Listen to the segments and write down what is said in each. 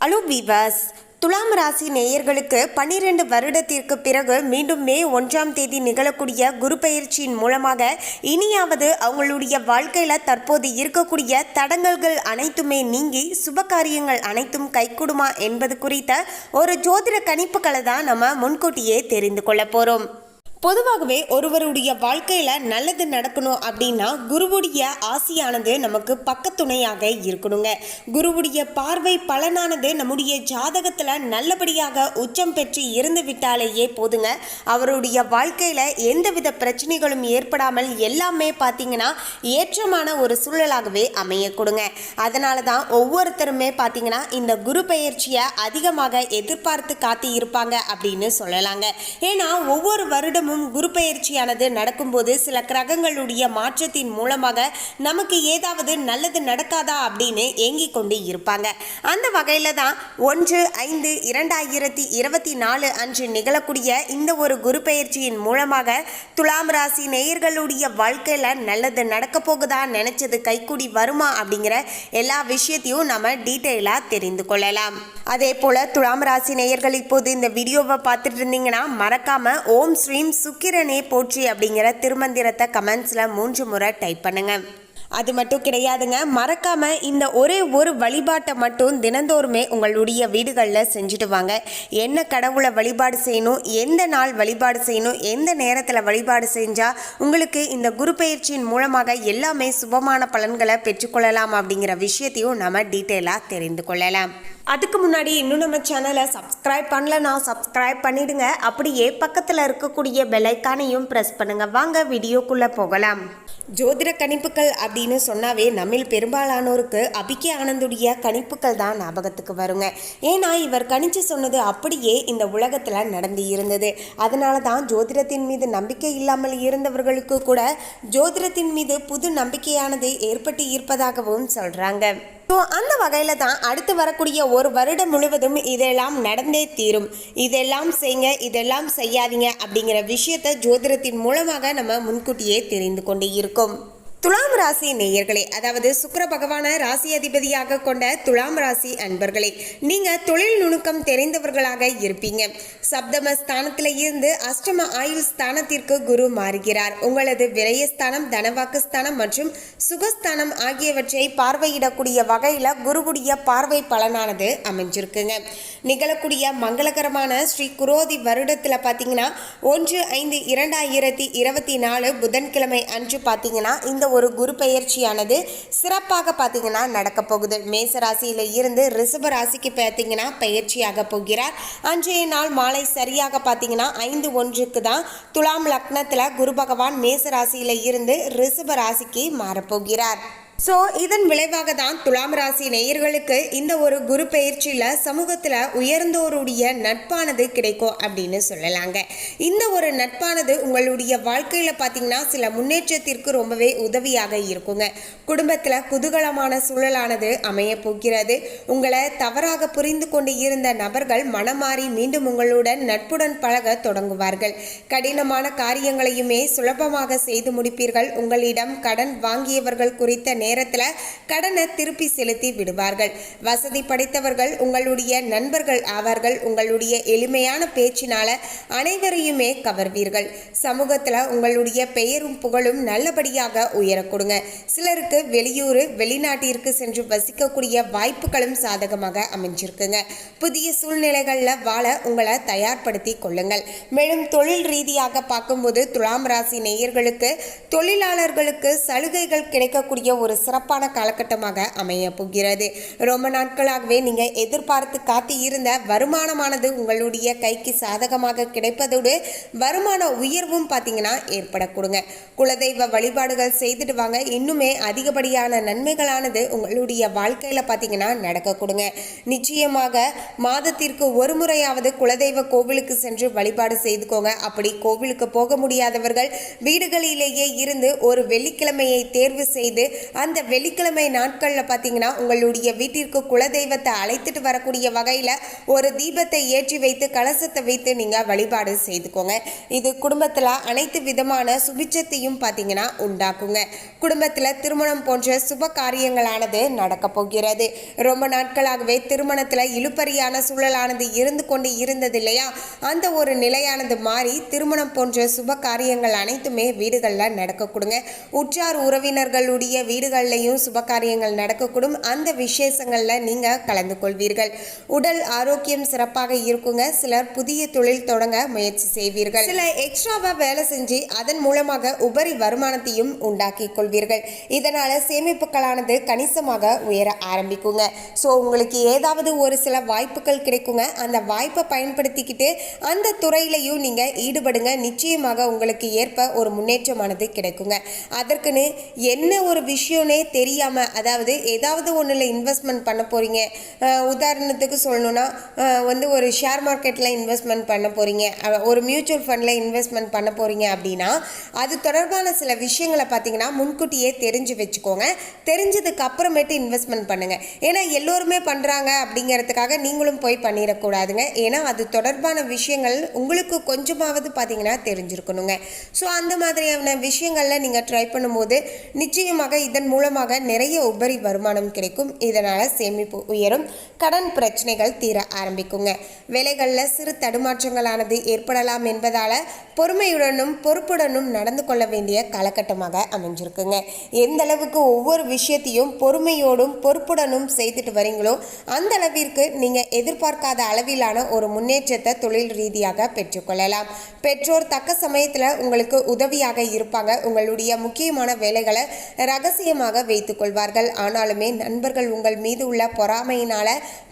Allow விவாஸ் துலாம் ராசி நேயர்களுக்கு பன்னிரண்டு வருடத்திற்கு பிறகு மீண்டும் மே ஒன்றாம் தேதி நிகழக்கூடிய குரு பயிற்சியின் மூலமாக இனியாவது அவங்களுடைய வாழ்க்கையில் தற்போது இருக்கக்கூடிய தடங்கல்கள் அனைத்துமே நீங்கி சுபகாரியங்கள் அனைத்தும் கைகூடுமா என்பது குறித்த ஒரு ஜோதிட கணிப்புகளை தான் நம்ம முன்கூட்டியே தெரிந்து கொள்ள போகிறோம் பொதுவாகவே ஒருவருடைய வாழ்க்கையில் நல்லது நடக்கணும் அப்படின்னா குருவுடைய ஆசையானது நமக்கு பக்கத்துணையாக இருக்கணுங்க. குருவுடைய பார்வை பலனானது நம்முடைய ஜாதகத்தில் நல்லபடியாக உச்சம் பெற்று இருந்து விட்டாலேயே போதுங்க. அவருடைய வாழ்க்கையில் எந்தவித பிரச்சனைகளும் ஏற்படாமல் எல்லாமே பார்த்தீங்கன்னா ஏற்றமான ஒரு சூழலாகவே அமைய கொடுங்க. அதனால தான் ஒவ்வொருத்தருமே பார்த்திங்கன்னா இந்த குரு பயிற்சியை அதிகமாக எதிர்பார்த்து காத்து இருப்பாங்க அப்படின்னு சொல்லலாங்க. ஏன்னா ஒவ்வொரு வருடம் வருடமும் குரு பயிற்சியானது நடக்கும்போது சில கிரகங்களுடைய மாற்றத்தின் மூலமாக நமக்கு ஏதாவது நல்லது நடக்காதா அப்படின்னு ஏங்கிக் கொண்டு இருப்பாங்க. அந்த வகையில் தான் ஒன்று ஐந்து இரண்டாயிரத்தி இருபத்தி நாலு அன்று நிகழக்கூடிய இந்த ஒரு குரு பயிற்சியின் மூலமாக துலாம் ராசி நேயர்களுடைய வாழ்க்கையில் நல்லது நடக்க போகுதா நினைச்சது கைக்கூடி வருமா அப்படிங்கிற எல்லா விஷயத்தையும் நம்ம டீட்டெயிலாக தெரிந்து கொள்ளலாம். அதே போல் துலாம் ராசி நேயர்கள் இப்போது இந்த வீடியோவை பார்த்துட்டு இருந்தீங்கன்னா மறக்காம ஓம் ஸ்ரீம் சுக்கிரனே போற்றி அப்படிங்கிற திருமந்திரத்தை கமெண்ட்ஸில் மூன்று முறை டைப் பண்ணுங்கள் அது மட்டும் கிடையாதுங்க. மறக்காம இந்த ஒரே ஒரு வழிபாட்டை மட்டும் தினந்தோறுமே உங்களுடைய வீடுகளில் செஞ்சுட்டு வாங்க. என்ன கடவுளை வழிபாடு செய்யணும் எந்த நாள் வழிபாடு செய்யணும் எந்த நேரத்தில் வழிபாடு செஞ்சால் உங்களுக்கு இந்த குரு பயிற்சியின் மூலமாக எல்லாமே சுபமான பலன்களை பெற்றுக்கொள்ளலாம் அப்படிங்கிற விஷயத்தையும் நம்ம டீட்டெயிலாக தெரிந்து கொள்ளலாம். அதுக்கு முன்னாடி இன்னும் நம்ம சேனலை சப்ஸ்கிரைப் பண்ணலனா சப்ஸ்கிரைப் பண்ணிடுங்க. அப்படியே பக்கத்தில் இருக்கக்கூடிய பெல்லைக்கானையும் ப்ரெஸ் பண்ணுங்கள் வாங்க வீடியோக்குள்ளே போகலாம். ஜோதிட கணிப்புகள் அப்படின்னு சொன்னாவே நம்மில் பெரும்பாலானோருக்கு அபிகே ஆனந்துடைய கணிப்புகள் தான் ஞாபகத்துக்கு வருங்க. ஏன்னா இவர் கணிச்சு சொன்னது அப்படியே இந்த உலகத்தில் நடந்து இருந்தது. அதனால தான் ஜோதிடத்தின் மீது நம்பிக்கை இல்லாமல் இருந்தவர்களுக்கு கூட ஜோதிடத்தின் மீது புது நம்பிக்கையானது ஏற்பட்டு இருப்பதாகவும் சொல்கிறாங்க ஸோ அந்த வகையில் தான் அடுத்து வரக்கூடிய ஒரு வருடம் முழுவதும் இதெல்லாம் நடந்தே தீரும். இதெல்லாம் செய்யுங்க இதெல்லாம் செய்யாதீங்க அப்படிங்கிற விஷயத்தை ஜோதிடத்தின் மூலமாக நம்ம முன்கூட்டியே தெரிந்து கொண்டு இருக்கோம். துலாம் ராசி நேயர்களே அதாவது சுக்கர பகவான ராசி அதிபதியாக கொண்ட துலாம் ராசி அன்பர்களே நீங்க தொழில் நுணுக்கம் தெரிந்தவர்களாக இருப்பீங்க. சப்தம ஸ்தானத்தில் இருந்து அஷ்டம ஆயுள் ஸ்தானத்திற்கு குரு மாறுகிறார். உங்களது விரயஸ்தானம் தனவாக்கு ஸ்தானம் மற்றும் சுகஸ்தானம் ஆகியவற்றை பார்வையிடக்கூடிய வகையில குருவுடைய பார்வை பலனானது அமைஞ்சிருக்குங்க. நிகழக்கூடிய மங்களகரமான ஸ்ரீ குரோதி வருடத்துல பாத்தீங்கன்னா ஒன்று ஐந்து இரண்டாயிரத்தி இருபத்தி நாலு புதன்கிழமை அன்று பாத்தீங்கன்னா இந்த ஒரு குரு பெயர்ச்சியானது சிறப்பாக பார்த்தீங்கன்னா நடக்க போகுது. மேச ராசியில இருந்து ரிஷப ராசிக்கு பார்த்தீங்கன்னா பயிற்சியாக போகிறார். அன்றைய நாள் மாலை சரியாக பார்த்தீங்கன்னா ஐந்து ஒன்றுக்கு தான் துலாம் லக்னத்தில் குரு பகவான் மேச ராசியில இருந்து ரிஷப ராசிக்கு மாறப்போகிறார் ஸோ இதன் விளைவாக தான் துலாம் ராசி நேயர்களுக்கு இந்த ஒரு குரு பயிற்சியில் சமூகத்தில் உயர்ந்தோருடைய நட்பானது கிடைக்கும் அப்படின்னு சொல்லலாங்க. இந்த ஒரு நட்பானது உங்களுடைய வாழ்க்கையில் பார்த்தீங்கன்னா சில முன்னேற்றத்திற்கு ரொம்பவே உதவியாக இருக்குங்க. குடும்பத்தில் குதூகலமான சூழலானது அமைய போகிறது. உங்களை தவறாக புரிந்து கொண்டு இருந்த நபர்கள் மனமாறி மீண்டும் உங்களுடன் நட்புடன் பழக தொடங்குவார்கள். கடினமான காரியங்களையுமே சுலபமாக செய்து முடிப்பீர்கள். உங்களிடம் கடன் வாங்கியவர்கள் குறித்த நேரத்தில் கடனை திருப்பி செலுத்தி விடுவார்கள். வசதி படைத்தவர்கள் உங்களுடைய நண்பர்கள் ஆவார்கள். உங்களுடைய எளிமையான பேச்சினால அனைவரையுமே கவர்வீர்கள். சமூகத்தில் உங்களுடைய பெயரும் புகழும் நல்லபடியாக உயர கொடுங்க. சிலருக்கு வெளியூர் வெளிநாட்டிற்கு சென்று வசிக்கக்கூடிய வாய்ப்புகளும் சாதகமாக அமைஞ்சிருக்குங்க. புதிய சூழ்நிலைகளில் வாழ உங்களை தயார்படுத்தி கொள்ளுங்கள். மேலும் தொழில் ரீதியாக பார்க்கும்போது துலாம் ராசி நேயர்களுக்கு தொழிலாளர்களுக்கு சலுகைகள் கிடைக்கக்கூடிய ஒரு சிறப்பான காலகட்டமாக அமைய போகிறது. ரொம்ப நாட்களாகவே நீங்கள் எதிர்பார்த்து காத்து இருந்த வருமானமானது உங்களுடைய கைக்கு சாதகமாக கிடைப்பதோடு வருமான உயர்வும் பார்த்தீங்கன்னா ஏற்படக்கூடுங்க. குலதெய்வ வழிபாடுகள் செய்துட்டு வாங்க. இன்னுமே அதிகப்படியான நன்மைகளானது உங்களுடைய வாழ்க்கையில் பார்த்தீங்கன்னா நடக்க கொடுங்க நிச்சயமாக மாதத்திற்கு ஒரு முறையாவது குலதெய்வ கோவிலுக்கு சென்று வழிபாடு செய்துக்கோங்க. அப்படி கோவிலுக்கு போக முடியாதவர்கள் வீடுகளிலேயே இருந்து ஒரு வெள்ளிக்கிழமையை தேர்வு செய்து அந்த வெள்ளிக்கிழமை நாட்களில் பார்த்தீங்கன்னா உங்களுடைய வீட்டிற்கு குலதெய்வத்தை அழைத்துட்டு வரக்கூடிய வகையில் ஒரு தீபத்தை ஏற்றி வைத்து கலசத்தை வைத்து நீங்கள் வழிபாடு செய்துக்கோங்க. இது குடும்பத்தில் அனைத்து விதமான சுபிச்சத்தையும் பார்த்தீங்கன்னா உண்டாக்குங்க. குடும்பத்தில் திருமணம் போன்ற சுப காரியங்களானது நடக்க போகிறது. ரொம்ப நாட்களாகவே திருமணத்தில் இழுப்பறியான சூழலானது இருந்து கொண்டு இருந்தது இல்லையா? அந்த ஒரு நிலையானது மாறி திருமணம் போன்ற சுப காரியங்கள் அனைத்துமே வீடுகளில் நடக்கக்கூடுங்க உற்றார் உறவினர்களுடைய வீடுகள் நிகழ்ச்சிகள்லையும் சுபகாரியங்கள் நடக்கக்கூடும். அந்த விசேஷங்களில் நீங்கள் கலந்து கொள்வீர்கள் உடல் ஆரோக்கியம் சிறப்பாக இருக்குங்க. சிலர் புதிய தொழில் தொடங்க முயற்சி செய்வீர்கள். சில எக்ஸ்ட்ராவா வேலை செஞ்சு அதன் மூலமாக உபரி வருமானத்தையும் உண்டாக்கி கொள்வீர்கள். இதனால சேமிப்புகளானது கணிசமாக உயர ஆரம்பிக்குங்க. ஸோ உங்களுக்கு ஏதாவது ஒரு சில வாய்ப்புகள் கிடைக்குங்க. அந்த வாய்ப்பை பயன்படுத்திக்கிட்டு அந்த துறையிலையும் நீங்கள் ஈடுபடுங்க. நிச்சயமாக உங்களுக்கு ஏற்ப ஒரு முன்னேற்றமானது கிடைக்குங்க. அதற்குன்னு என்ன ஒரு விஷயம் விஷயம்னே தெரியாமல் அதாவது ஏதாவது ஒன்றில் இன்வெஸ்ட்மெண்ட் பண்ண போகிறீங்க உதாரணத்துக்கு சொல்லணுன்னா வந்து ஒரு ஷேர் மார்க்கெட்டில் இன்வெஸ்ட்மெண்ட் பண்ண போகிறீங்க ஒரு மியூச்சுவல் ஃபண்டில் இன்வெஸ்ட்மெண்ட் பண்ண போகிறீங்க அப்படின்னா அது தொடர்பான சில விஷயங்களை பார்த்தீங்கன்னா முன்கூட்டியே தெரிஞ்சு வச்சுக்கோங்க. தெரிஞ்சதுக்கு அப்புறமேட்டு இன்வெஸ்ட்மெண்ட் பண்ணுங்கள் ஏன்னா எல்லோருமே பண்ணுறாங்க அப்படிங்கிறதுக்காக நீங்களும் போய் பண்ணிடக்கூடாதுங்க. ஏன்னா அது தொடர்பான விஷயங்கள் உங்களுக்கு கொஞ்சமாவது பார்த்தீங்கன்னா தெரிஞ்சிருக்கணுங்க. ஸோ அந்த மாதிரியான விஷயங்களில் நீங்கள் ட்ரை பண்ணும்போது நிச்சயமாக இதன் மூலமாக நிறைய உபரி வருமானம் கிடைக்கும். இதனால் சேமிப்பு உயரும். கடன் பிரச்சனைகள் தீர ஆரம்பிக்குங்க. வேலைகளில் சிறு தடுமாற்றங்களானது ஏற்படலாம் என்பதால் பொறுமையுடனும் பொறுப்புடனும் நடந்து கொள்ள வேண்டிய காலகட்டமாக அமைஞ்சிருக்குங்க. எந்த அளவுக்கு ஒவ்வொரு விஷயத்தையும் பொறுமையோடும் பொறுப்புடனும் செய்துட்டு வரீங்களோ அந்த அளவிற்கு நீங்கள் எதிர்பார்க்காத அளவிலான ஒரு முன்னேற்றத்தை தொழில் ரீதியாக பெற்றுக்கொள்ளலாம் பெற்றோர் தக்க சமயத்தில் உங்களுக்கு உதவியாக இருப்பாங்க. உங்களுடைய முக்கியமான வேலைகளை ரகசியமாக பத்திரமாக வைத்துக்கொள்வார்கள் ஆனாலுமே நண்பர்கள் உங்கள் மீது உள்ள பொறாமையினால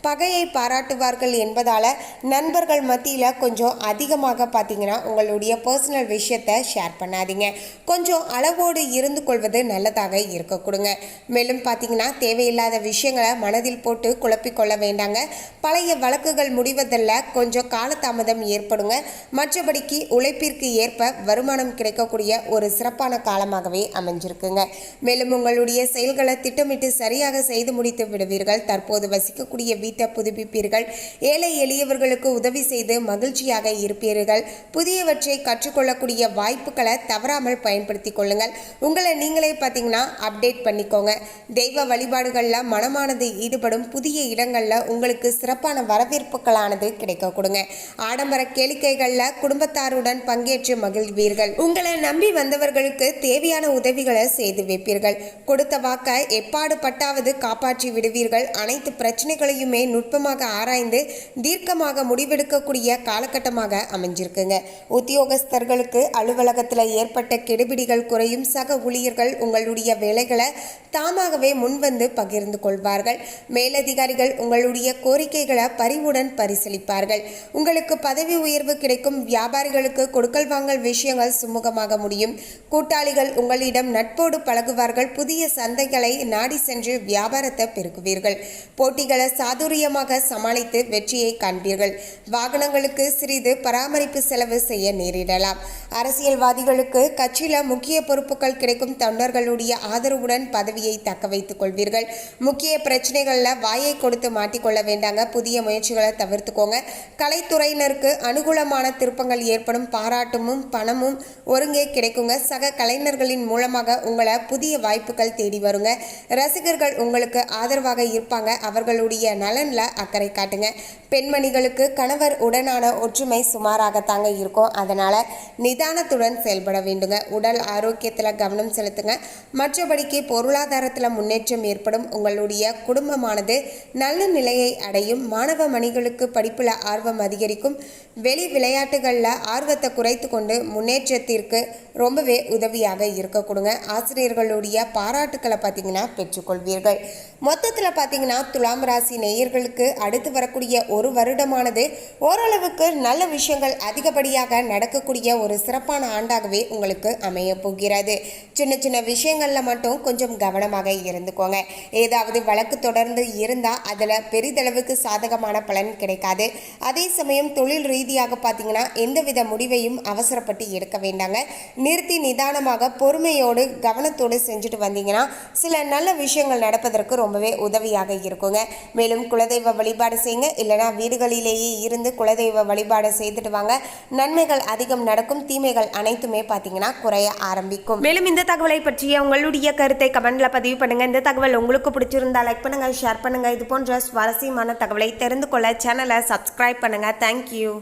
பகையை பாராட்டுவார்கள் என்பதால் நண்பர்கள் மத்தியில் கொஞ்சம் அதிகமாக பார்த்தீங்கன்னா உங்களுடைய பர்சனல் விஷயத்தை ஷேர் பண்ணாதீங்க. கொஞ்சம் அளவோடு இருந்து கொள்வது நல்லதாக இருக்க கொடுங்க. மேலும் பார்த்தீங்கன்னா தேவையில்லாத விஷயங்களை மனதில் போட்டு குழப்பிக்கொள்ள வேண்டாங்க. பழைய வழக்குகள் முடிவதில் கொஞ்சம் காலதாமதம் ஏற்படுங்க. மற்றபடிக்கு உழைப்பிற்கு ஏற்ப வருமானம் கிடைக்கக்கூடிய ஒரு சிறப்பான காலமாகவே அமைஞ்சிருக்குங்க. மேலும் உங்கள் உங்களுடைய செயல்களை திட்டமிட்டு சரியாக செய்து முடித்து விடுவீர்கள். தற்போது வசிக்கக்கூடிய வீட்டை புதுப்பிப்பீர்கள். ஏழை எளியவர்களுக்கு உதவி செய்து மகிழ்ச்சியாக இருப்பீர்கள். புதியவற்றை கற்றுக்கொள்ளக்கூடிய வாய்ப்புகளை தவறாமல் பயன்படுத்தி கொள்ளுங்கள். உங்களை நீங்களே பார்த்தீங்கன்னா அப்டேட் பண்ணிக்கோங்க. தெய்வ வழிபாடுகளில் மனமானது ஈடுபடும் புதிய இடங்களில் உங்களுக்கு சிறப்பான வரவேற்புகளானது கிடைக்க கொடுங்க. ஆடம்பர கேளிக்கைகளில் குடும்பத்தாருடன் பங்கேற்று மகிழ்வீர்கள். உங்களை நம்பி வந்தவர்களுக்கு தேவையான உதவிகளை செய்து வைப்பீர்கள். கொடுத்த வாக்கை எப்பாடு பட்டாவது காப்பாற்றி விடுவீர்கள். அனைத்து பிரச்சனைகளையுமே நுட்பமாக ஆராய்ந்து தீர்க்கமாக முடிவெடுக்கக்கூடிய காலகட்டமாக அமைஞ்சிருக்குங்க. உத்தியோகஸ்தர்களுக்கு அலுவலகத்தில் ஏற்பட்ட கெடுபிடிகள் குறையும் சக ஊழியர்கள் உங்களுடைய வேலைகளை தாமாகவே முன்வந்து பகிர்ந்து கொள்வார்கள். மேலதிகாரிகள் உங்களுடைய கோரிக்கைகளை பரிவுடன் பரிசீலிப்பார்கள். உங்களுக்கு பதவி உயர்வு கிடைக்கும் வியாபாரிகளுக்கு கொடுக்கல் வாங்கல் விஷயங்கள் சுமூகமாக முடியும். கூட்டாளிகள் உங்களிடம் நட்போடு பழகுவார்கள் புதிய சந்தைகளை நாடி சென்று வியாபாரத்தை பெருக்குவீர்கள். போட்டிகளை சாதுரியமாக சமாளித்து வெற்றியை காண்பீர்கள். வாகனங்களுக்கு சிறிது பராமரிப்பு செலவு செய்ய நேரிடலாம். அரசியல்வாதிகளுக்கு கட்சியில் முக்கிய பொறுப்புகள் கிடைக்கும் தொண்டர்களுடைய ஆதரவுடன் பதவியை தக்க வைத்துக் கொள்வீர்கள். முக்கிய பிரச்சனைகளில் வாயை கொடுத்து மாட்டிக்கொள்ள வேண்டாங்க. புதிய முயற்சிகளை தவிர்த்துக்கோங்க. கலைத்துறையினருக்கு அனுகூலமான திருப்பங்கள் ஏற்படும். பாராட்டமும் பணமும் ஒருங்கே கிடைக்குங்க. சக கலைஞர்களின் மூலமாக உங்களை புதிய வாய்ப்புகள் தேடி வருங்க. ரசிகர்கள் உங்களுக்கு ஆதரவாக இருப்பாங்க. அவர்களுடைய நலனில் அக்கறை காட்டுங்க. பெண்மணிகளுக்கு கணவர் உடனான ஒற்றுமை சுமாராகத்தாங்க இருக்கும். அதனால் நிதானத்துடன் செயல்பட வேண்டுங்க. உடல் ஆரோக்கியத்தில் கவனம் செலுத்துங்க. மற்றபடிக்கு பொருளாதாரத்தில் முன்னேற்றம் ஏற்படும். உங்களுடைய குடும்பமானது நல்ல நிலையை அடையும். மாணவ மணிகளுக்கு படிப்பில் ஆர்வம் அதிகரிக்கும். வெளி விளையாட்டுகளில் ஆர்வத்தை குறைத்து கொண்டு முன்னேற்றத்திற்கு ரொம்பவே உதவியாக இருக்க கொடுங்க. ஆசிரியர்களுடைய பாராட்டுக்களை பார்த்தீங்கன்னா பெற்றுக்கொள்வீர்கள். மொத்தத்தில் பார்த்தீங்கன்னா துலாம் ராசி நேயர்களுக்கு அடுத்து வரக்கூடிய ஒரு வருடமானது ஓரளவுக்கு நல்ல விஷயங்கள் அதிகப்படியாக நடக்கக்கூடிய ஒரு சிறப்பான ஆண்டாகவே உங்களுக்கு அமைய போகிறது. சின்ன சின்ன விஷயங்களில் மட்டும் கொஞ்சம் கவனமாக இருந்துக்கோங்க. ஏதாவது வழக்கு தொடர்ந்து இருந்தால் அதில் பெரிதளவுக்கு சாதகமான பலன் கிடைக்காது. அதே சமயம் தொழில் ரீதியாக பார்த்தீங்கன்னா எந்தவித முடிவையும் அவசரப்பட்டு எடுக்க வேண்டாங்க. நிறுத்தி நிதானமாக பொறுமையோடு கவனத்தோடு செஞ்சுட்டு வந்தீங்கன்னா சில நல்ல விஷயங்கள் நடப்பதற்கு ரொம்ப ரொம்பவே உதவியாக இருக்குங்க. மேலும் குலதெய்வ வழிபாடு செய்யுங்க. இல்லைனா வீடுகளிலேயே இருந்து குலதெய்வ வழிபாடு செய்துட்டு வாங்க. நன்மைகள் அதிகம் நடக்கும். தீமைகள் அனைத்துமே பார்த்தீங்கன்னா குறைய ஆரம்பிக்கும். மேலும் இந்த தகவலை பற்றிய உங்களுடைய கருத்தை கமெண்ட்ல பதிவு பண்ணுங்க. இந்த தகவல் உங்களுக்கு பிடிச்சிருந்தா லைக் பண்ணுங்க ஷேர் பண்ணுங்க. இது போன்ற சுவாரஸ்யமான தகவலை தெரிந்து கொள்ள சேனலை சப்ஸ்கிரைப் பண்ணுங்க. தேங்க்யூ